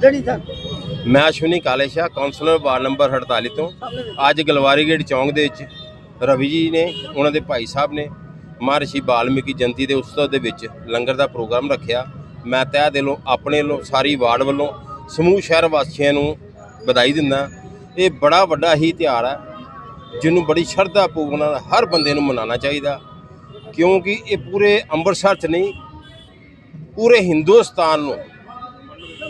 ਜਿਹੜੀ ਤਾਂ ਮੈਂ Ashwani Kalesha counsellor ward number 48 ਤੋਂ। ਅੱਜ ਗਲਵਾਰੀ ਗੇਟ ਚੌਂਕ ਦੇ ਵਿੱਚ ਰਵੀ ਜੀ ਨੇ, ਉਹਨਾਂ ਦੇ ਭਾਈ ਸਾਹਿਬ ਨੇ, ਮਹਰਸ਼ੀ ਬਾਲਮੀਕੀ ਜਯੰਤੀ ਦੇ ਉਤਸਵ ਦੇ ਵਿੱਚ ਲੰਗਰ ਦਾ ਪ੍ਰੋਗਰਾਮ ਰੱਖਿਆ। ਮੈਂ ਤਹਿ ਦਿਲੋਂ ਆਪਣੇ ਵੱਲੋਂ ਸਾਰੀ ਵਾਰਡ ਵੱਲੋਂ ਸਮੂਹ ਸ਼ਹਿਰ ਵਾਸੀਆਂ ਨੂੰ ਵਧਾਈ ਦਿੰਦਾ ਇਹ ਬੜਾ ਵੱਡਾ ਹੀ ਤਿਉਹਾਰ ਹੈ, ਜਿਹਨੂੰ ਬੜੀ ਸ਼ਰਧਾ ਪੂਰਵਕ ਨਾਲ ਹਰ ਬੰਦੇ ਨੂੰ ਮਨਾਉਣਾ ਚਾਹੀਦਾ। ਕਿਉਂਕਿ ਇਹ ਪੂਰੇ ਅੰਮ੍ਰਿਤਸਰ 'ਚ ਨਹੀਂ, ਪੂਰੇ ਹਿੰਦੁਸਤਾਨ ਨੂੰ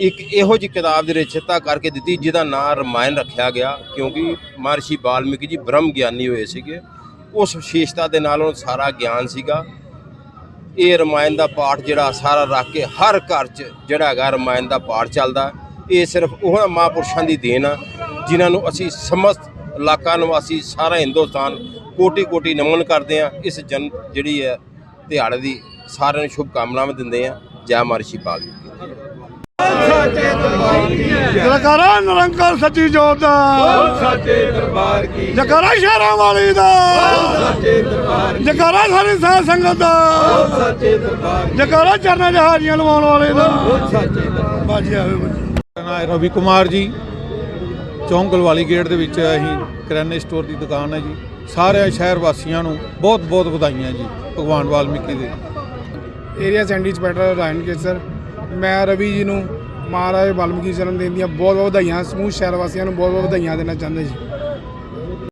ਇੱਕ ਇਹੋ ਜਿਹੀ ਕਿਤਾਬ ਦੀ ਰਚਨਾ ਕਰਕੇ ਦਿੱਤੀ, ਜਿਹਦਾ ਨਾਮ ਰਮਾਇਣ ਰੱਖਿਆ ਗਿਆ, ਕਿਉਂਕਿ ਮਹਰਸ਼ੀ ਬਾਲਮੀਕੀ ਜੀ ਬ੍ਰਹਮ ਗਿਆਨੀ ਹੋਏ ਸੀਗੇ। ਉਸ ਵਿਸ਼ੇਸ਼ਤਾ ਦੇ ਨਾਲ ਉਹਨੂੰ ਸਾਰਾ ਗਿਆਨ ਸੀਗਾ। ਇਹ ਰਮਾਇਣ ਦਾ ਪਾਠ ਜਿਹੜਾ ਸਾਰਾ ਰੱਖ ਕੇ ਹਰ ਘਰ 'ਚ ਜਿਹੜਾ ਹੈਗਾ ਰਮਾਇਣ ਦਾ ਪਾਠ ਚੱਲਦਾ। ਇਹ ਸਿਰਫ ਉਹਨਾਂ ਮਹਾਂਪੁਰਸ਼ਾਂ ਦੀ ਦੇਣ ਆ, ਜਿਨ੍ਹਾਂ ਨੂੰ ਅਸੀਂ ਸਮਸਤ ਇਲਾਕਾ ਨਿਵਾਸੀ ਸਾਰਾ ਹਿੰਦੁਸਤਾਨ ਕੋਟੀ ਕੋਟੀ ਨਮਨ ਕਰਦੇ ਆ। ਇਸ ਜਨ, ਜਿਹੜੀ ਹੈ, ਦਿਹਾੜੇ ਦੀ ਸਾਰਿਆਂ ਨੂੰ ਸ਼ੁਭ ਕਾਮਨਾਵਾਂ ਦਿੰਦੇ ਆ। ਜੈ ਮਹਰਸ਼ੀ ਵਾਲਮੀਕੀ ਜਲਕਾਰਾ ਨਿਰੰਕਾਰ ਸੱਚੀ ਜੋਤ ਦਾ। ਸੱਚੇ ਦਰਬਾਰ ਕੀ ਜਲਕਾਰਾ ਸ਼ਹਿਰਾਂ ਵਾਲੀ ਦਾ। ਸੱਚੇ ਦਰਬਾਰ ਜਲਕਾਰਾ ਸਾਰੀ ਸਾਧ ਸੰਗਤ ਦਾ। ਸੱਚੇ ਦਰਬਾਰ ਜਲਕਾਰਾ ਚਰਨਾਂ ਜਹਾਜ਼ੀਆਂ ਲਵਾਉਣ ਵਾਲੇ ਦਾ। ਸੱਚੇ ਦਰਬਾਰ ਬਾਜੀ ਆਵੇ ਬਾਜੀ ਮੇਰਾ ਨਾਮ ਹੈ ਰਵੀ ਕੁਮਾਰ ਜੀ। ਚੌਂਕ ਗਲਵਾਲੀ ਗੇਟ ਦੇ ਵਿੱਚ ਅਸੀਂ ਕਰਿਆਨੇ ਸਟੋਰ ਦੀ ਦੁਕਾਨ ਹੈ ਜੀ। ਸਾਰੇ ਸ਼ਹਿਰ ਵਾਸੀਆਂ ਨੂੰ ਬਹੁਤ ਬਹੁਤ ਵਧਾਈਆਂ ਜੀ ਭਗਵਾਨ ਵਾਲਮੀਕੀ ਦੇ। Area Sandy inspector Ryan Kesar. ਮੈਂ ਰਵੀ ਜੀ ਨੂੰ ਮਹਾਰਾਜ ਵਾਲਮੀਕੀ ਜਨਮ ਦਿਨ ਦੀਆਂ ਬਹੁਤ ਬਹੁਤ ਵਧਾਈਆਂ, ਸਮੂਹ ਸ਼ਹਿਰ ਵਾਸੀਆਂ ਨੂੰ ਬਹੁਤ ਬਹੁਤ ਵਧਾਈਆਂ ਦੇਣਾ ਚਾਹੁੰਦਾ ਜੀ।